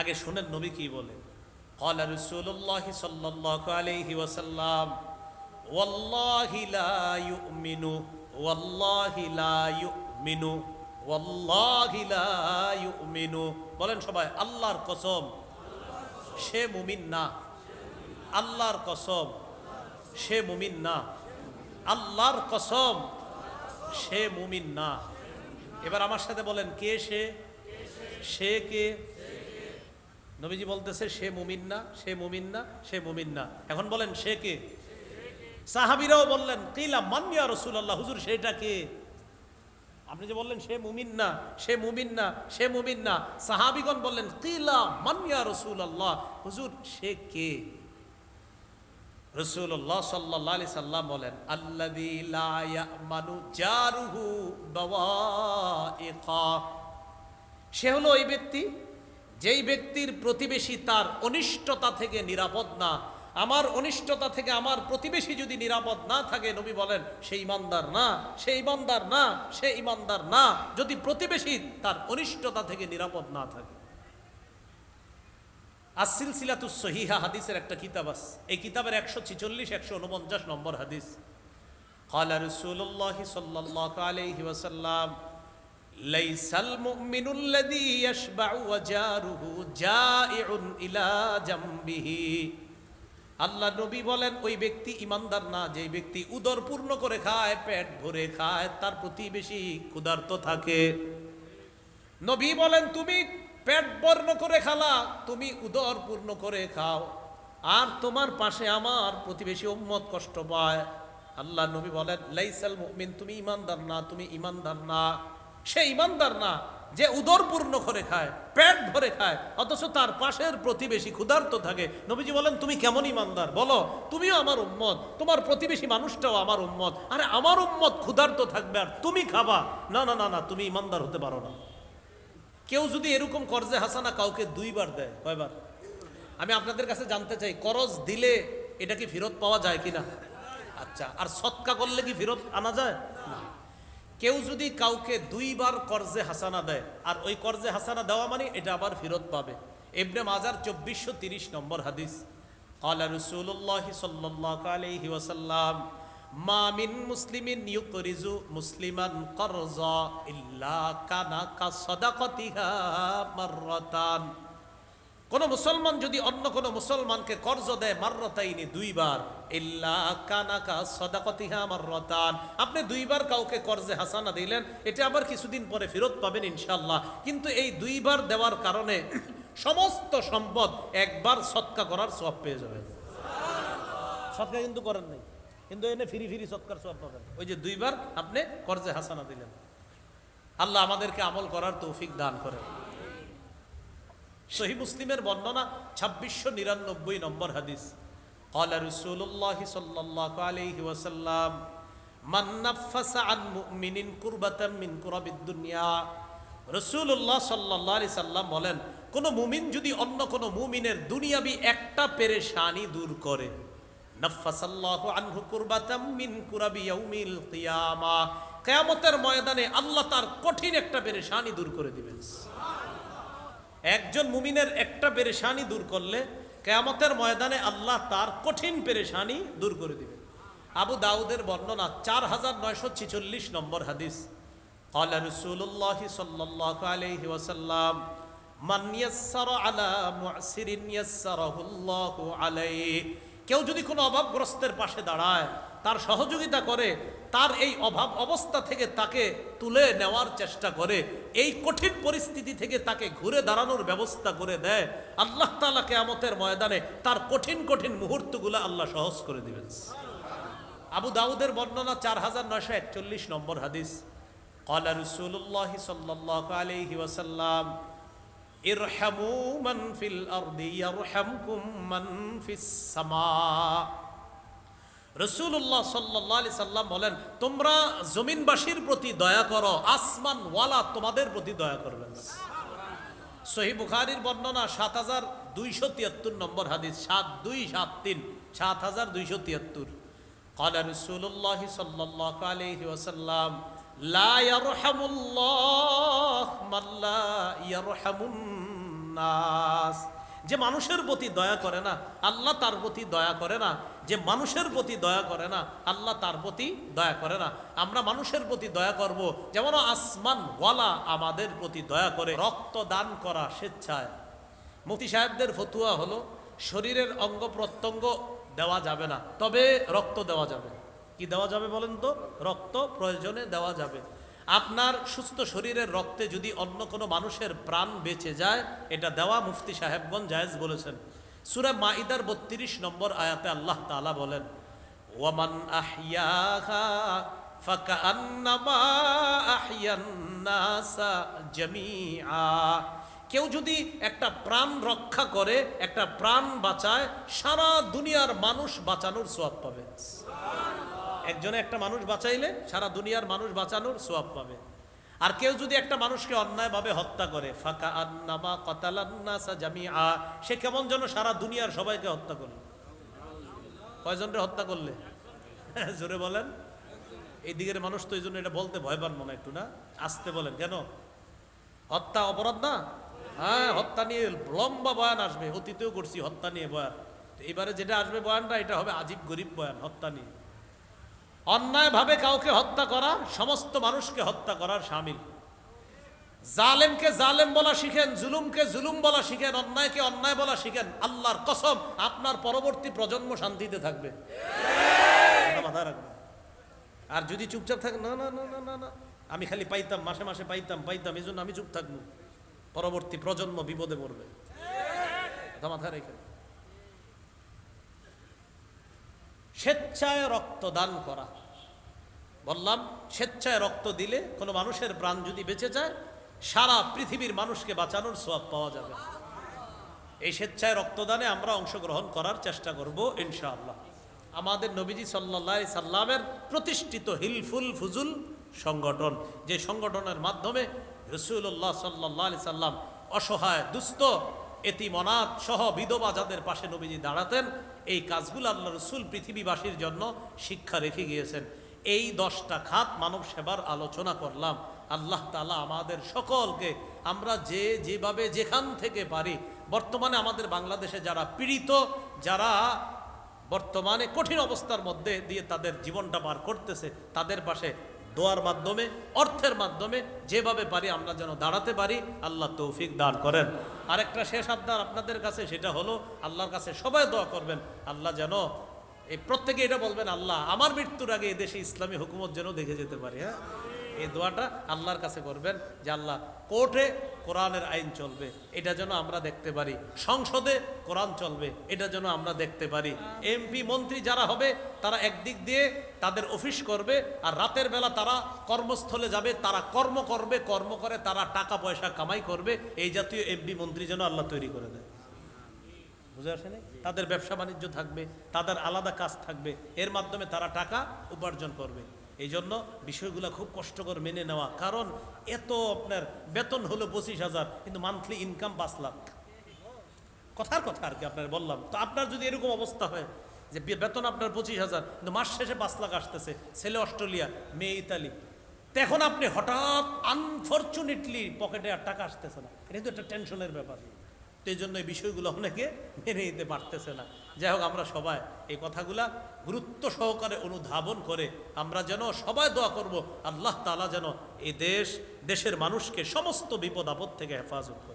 আগে শোনেন নবী কি বলে قال رسول الله صلى الله عليه وسلم والله لا يؤمن والله لا يؤمن والله لا يؤمن বলেন সবাই আল্লাহর কসম সে মুমিন না আল্লাহর কসম সে মুমিন না আল্লাহর কসম সে মুমিন না এবার আমার সাথে বলেন কে সে সে কে নবীজি বলতেছে, সে মুমিন না, সে মুমিন না, সে মুমিন না। এখন বলেন, সে কে? সাহাবিরাও বললেন, কিলা মান্যা রসুল্লাহ হুজুর, সেটা কে? আপনি যে বললেন, সে মুমিন না, সে মুমিন না, সে মুমিন না। সাহাবিগণ বললেন, কিলা মান্যা রসুল আল্লাহ হুজুর, সে কে? রসুল্লাহ সাল্লাহ আলি সাল্লাম বলেন বাওয়াইকা সে হলো ওই ব্যক্তি যেই ব্যক্তির প্রতিবেশী তার অনিষ্টতা থেকে নিরাপদ না আমার অনিষ্টতা থেকে আমার প্রতিবেশী যদি নিরাপদ না থাকে নবী বলেন সে ইমানদার না সে ইমানদার না সে ইমানদার না যদি প্রতিবেশী তার অনিষ্টতা থেকে নিরাপদ না থাকে আসিল সিলাতুস সহিহা হাদিসের একটা কিতাব আছে এই কিতাবের একশো ছিচল্লিশ একশো উনপঞ্চাশ নম্বর হাদিস قال رسول الله صلى الله عليه وسلم লাইসাল মুমিনুল্লাযী ইয়াশবাউ ওয়া জারুহু জাইউন ইলা জামবিহি। আল্লাহ নবী বলেন, ওই ব্যক্তি ইমানদার না, যে ব্যক্তি উদর পূর্ণ করে খায়, পেট ভরে খায়, তার প্রতিবেশী ক্ষুধার্ত থাকে। নবী বলেন, তুমি পেট বর্ণ করে খালা, তুমি উদর পূর্ণ করে খাও। আর তোমার পাশে আমার প্রতিবেশী উম্মত কষ্ট পায়। আল্লাহ নবী বলেন, লাইসাল মুমিন, তুমি ইমানদার না, তুমি ইমানদার না। সে ইমানদার না, যে উদর পূর্ণ করে খায়, পেট ভরে খায়, অথচ তার পাশের প্রতিবেশী ক্ষুধার্ত থাকে। নবীজি বলেন, তুমি কেমন ইমানদার? বলো, তুমিও আমার উম্মত, তোমার প্রতিবেশী মানুষটাও আমার উম্মত। আরে, আমার উম্মত ক্ষুধার্ত থাকবে আর তুমি খাবা? না না না না, তুমি ইমানদার হতে পারো না। কেউ যদি এরকম কর্জে হাসানা কাউকে দুইবার দেয়, কয়বার? আমি আপনাদের কাছে জানতে চাই, করজ দিলে এটা কি ফেরত পাওয়া যায় কিনা? আচ্ছা আর সৎকা করলে কি ফেরত আনা যায়? না। কেউ যদি কাউকে দুইবার কর্জে হাসানা দেয়, আর ওই কর্জে হাসানা দেওয়া মানে এটা আবার ফেরত পাবে। এবনে মাজার চব্বিশশো তিরিশ নম্বর হাদিস। আলা রসুল্লাহ সাল্লাহ আলহি ওসাল্লাম মামিন মুসলিমিন ইউকরিজু মুসলিমান করজা ইল্লা কানা কা সদাকতিহা মাররাতান। কোন মুসলমান যদি অন্য কোন মুসলমানকে কর্জ দেয়, মাররতাইনি দুইবার। ইল্লা কানাকা সদাকতিহা মাররতান। আপনি দুইবার কাউকে কর্জে হাসানা দিলেন, এটা আবার কিছুদিন পরে ফেরত পাবেন ইনশাল্লাহ কিন্তু এই দুইবার দেওয়ার কারণে সমস্ত সম্পদ একবার সৎকা করার সব পেয়ে যাবেন। সৎকা কিন্তু করেন নাই। কিন্তু এনে ফিরি ফিরি সৎকার সব পাবেন। ওই যে দুইবার আপনি কর্জে হাসানা দিলেন। আল্লাহ আমাদেরকে আমল করার তৌফিক দান করেন। সহি মুসলিমের বর্ণনা ছাব্বিশশো নিরানব্বই নম্বর হাদিস। কলা রসুল্লাহ সাল্লাহ আলহি ওয়াসাল্লাম মান্নাফাসা আন মুমিনিন কুরবাতাম মিন কুরাবিদ্দুনিয়া রসুল্লাহ সাল্লাহ আলি সাল্লাম বলেন, কোনো মুমিন যদি অন্য কোনো মুমিনের দুনিয়াবি একটা পেরেশানি দূর করে। নফাসাল্লাহু আনহু কুরবাতাম মিন কুরাবি ইয়াউমিল কিয়ামা। কিয়ামতের ময়দানে আল্লাহ তার কঠিন একটা পেরেশানি দূর করে দিবেন। সুবহানাল্লাহ একজন মুমিনের একটা পেরেশানি দূর করলে কেয়ামতের ময়দানে আল্লাহ তার কঠিন পেরেশানি দূর করে দিবেন আবু দাউদের বর্ণনা চার হাজার নয়শো ছিচল্লিশ নম্বর হাদিস قال رسول الله صلى الله عليه وسلم من يسر على معسر يسره الله عليه কেউ যদি কোনো অভাবগ্রস্তের পাশে দাঁড়ায় তার সহযোগিতা করে তার এই অভাব অবস্থা থেকে তাকে তুলে নেওয়ার চেষ্টা করে এই কঠিন পরিস্থিতি থেকে তাকে ঘুরে দাঁড়ানোর ব্যবস্থা করে দেয় আল্লাহ তালা কেয়ামতের ময়দানে তার কঠিন কঠিন মুহূর্তগুলো আল্লাহ সহজ করে দিবেন আবু দাউদের বর্ণনা চার হাজার নয়শো একচল্লিশ নম্বর হাদিস قال رسول الله صلى الله عليه وسلم ارحموا من في الأرض يرحمكم من في السماء রসুল্লাহ সাল্লাহ আলি সাল্লাম বলেন তোমরা জমিনবাসীর প্রতি দয়া করো আসমান ওয়ালা তোমাদের প্রতি দয়া করবেন সহি বুখারির বর্ণনা সাত হাজার দুইশো তিয়াত্তর নম্বর হাদিস সাত দুই সাত তিন সাত হাজার দুইশো তিয়াত্তর قال رسول الله صلى الله عليه وسلم لا يرحم الله من لا يرحم নাস যে মানুষের প্রতি দয়া করে না, আল্লাহ তার প্রতি দয়া করে না। যে মানুষের প্রতি দয়া করে না, আল্লাহ তার প্রতি দয়া করে না। আমরা মানুষের প্রতি দয়া করব। যেমন আসমান ওয়ালা আমাদের প্রতি দয়া করে রক্ত দান করা স্বেচ্ছায়। মুফতি সাহেবদের ফতুয়া হলো, শরীরের অঙ্গ প্রত্যঙ্গ দেওয়া যাবে না, তবে রক্ত দেওয়া যাবে। কি দেওয়া যাবে বলেন তো? রক্ত প্রয়োজনে দেওয়া যাবে। আপনার সুস্থ শরীরের রক্তে যদি অন্য কোনো মানুষের প্রাণ বেঁচে যায়, এটা দেওয়া মুফতি সাহেবগঞ্জ জায়েজ বলেছেন। সুরে মাইদার বত্রিশ নম্বর আয়াতে আল্লাহ তাআলা বলেন জামিআ। কেউ যদি একটা প্রাণ রক্ষা করে, একটা প্রাণ বাঁচায়, সারা দুনিয়ার মানুষ বাঁচানোর সোয়াব পাবে। একজনে একটা মানুষ বাঁচাইলে সারা দুনিয়ার মানুষ বাঁচানোর সোয়াব পাবে। আর কেউ যদি একটা মানুষকে অন্যায়ভাবে হত্যা করে, ফাঁকা আন্নামা কতালান্নাসা জামিআ, সে কেমন যেন সারা দুনিয়ার সবাইকে হত্যা করল। কয়জনরে হত্যা করলে? জোরে বলেন। এই দিকের মানুষ তো এই জন্য এটা বলতে ভয় পান মনে একটু না? আসতে বলেন, কেন? হত্যা অপরাধ না? হ্যাঁ হত্যা নিয়ে লম্বা বয়ান আসবে। অতীতেও করছি হত্যা নিয়ে বয়ান। এবারে যেটা আসবে বয়ানটা, এটা হবে আজীব গরিব বয়ান, হত্যা নিয়ে। অন্যায়ভাবে কাউকে হত্যা করা, সমস্ত মানুষকে হত্যা করার সামিল। জালেমকে জালেম বলা শিখেন, জুলুমকে জুলুম বলা শিখেন, অন্যায়কে অন্যায় বলা শিখেন, আল্লাহর কসম আপনার পরবর্তী প্রজন্ম শান্তিতে থাকবে। রাখবেন। আর যদি চুপচাপ থাকে, না না না না না না, আমি খালি পাইতাম, মাসে মাসে পাইতাম পাইতাম, এই জন্য আমি চুপ থাকব। পরবর্তী প্রজন্ম বিপদে পড়বে। কথা মাথায় রেখে। স্বেচ্ছায় রক্তদান করা। বললাম, স্বেচ্ছায় রক্ত দিলে কোনো মানুষের প্রাণ যদি বেঁচে যায়, সারা পৃথিবীর মানুষকে বাঁচানোর সব পাওয়া যাবে। এই স্বেচ্ছায় রক্তদানে আমরা অংশগ্রহণ করার চেষ্টা করব, ইনশাআল্লাহ। আমাদের নবীজি সাল্লা সাল্লামের প্রতিষ্ঠিত হিলফুল ফুজুল সংগঠন, যে সংগঠনের মাধ্যমে রসুল্লাহ সাল্লাহ সাল্লাম অসহায়, দুস্থ এতিমনাথ সহ বিধবা যাদের পাশে নবীজি দাঁড়াতেন, এই কাজগুলো আল্লাহ রসুল পৃথিবীবাসীর জন্য শিক্ষা রেখে গিয়েছেন। এই দশটা খাত মানব সেবার আলোচনা করলাম। আল্লাহ তালা আমাদের সকলকে, আমরা যে যেভাবে যেখান থেকে পারি, বর্তমানে আমাদের বাংলাদেশে যারা পীড়িত, যারা বর্তমানে কঠিন অবস্থার মধ্যে দিয়ে তাদের জীবনটা পার করতেছে, তাদের পাশে দোয়ার মাধ্যমে, অর্থের মাধ্যমে যেভাবে পারি আমরা যেন দাঁড়াতে পারি, আল্লাহ তৌফিক দান করেন। আরেকটা শেষ আবদার আপনাদের কাছে, সেটা হলো আল্লাহর কাছে সবাই দোয়া করবেন। আল্লাহ যেন এই প্রত্যেকে এটা বলবেন, আল্লাহ আমার মৃত্যুর আগে এদেশে ইসলামী হুকুমত যেন দেখে যেতে পারি হ্যাঁ? এই দোয়াটা আল্লাহর কাছে করবেন যে আল্লাহ কোর্টে কোরআনের আইন চলবে, এটা যেন আমরা দেখতে পারি। সংসদে কোরআন চলবে, এটা যেন আমরা দেখতে পারি। এমপি মন্ত্রী যারা হবে, তারা একদিক দিয়ে তাদের অফিস করবে আর রাতের বেলা তারা কর্মস্থলে যাবে, তারা কর্ম করবে, কর্ম করে তারা টাকা পয়সা কামাই করবে, এই জাতীয় এমপি মন্ত্রী যেন আল্লাহ তৈরি করে দেয়। বুঝে আসেনি তাদের ব্যবসা বাণিজ্য থাকবে, তাদের আলাদা কাজ থাকবে, এর মাধ্যমে তারা টাকা উপার্জন করবে। এই জন্য বিষয়গুলো খুব কষ্টকর মেনে নেওয়া। কারণ এত আপনার বেতন হলো পঁচিশ হাজার, কিন্তু মান্থলি ইনকাম পাঁচ লাখ। কথার কথা আর কি আপনার বললাম। তো আপনার যদি এরকম অবস্থা হয় যে বেতন আপনার পঁচিশ হাজার, কিন্তু মাস শেষে পাঁচ লাখ আসতেছে, ছেলে অস্ট্রেলিয়া, মেয়ে ইতালি। তো এখন আপনি হঠাৎ আনফর্চুনেটলি পকেটে আর টাকা আসতেছে না। এটা একটা টেনশনের ব্যাপার। তো এই জন্য এই বিষয়গুলো অনেকে মেনে নিতে পারতেছে না। যাই হোক, আমরা সবাই এই কথাগুলা গুরুত্ব সহকারে অনুধাবন করে আমরা যেন সবাই দোয়া করব, আল্লাহ তালা যেন এই দেশ, দেশের মানুষকে সমস্ত বিপদ আপদ থেকে হেফাজত করে।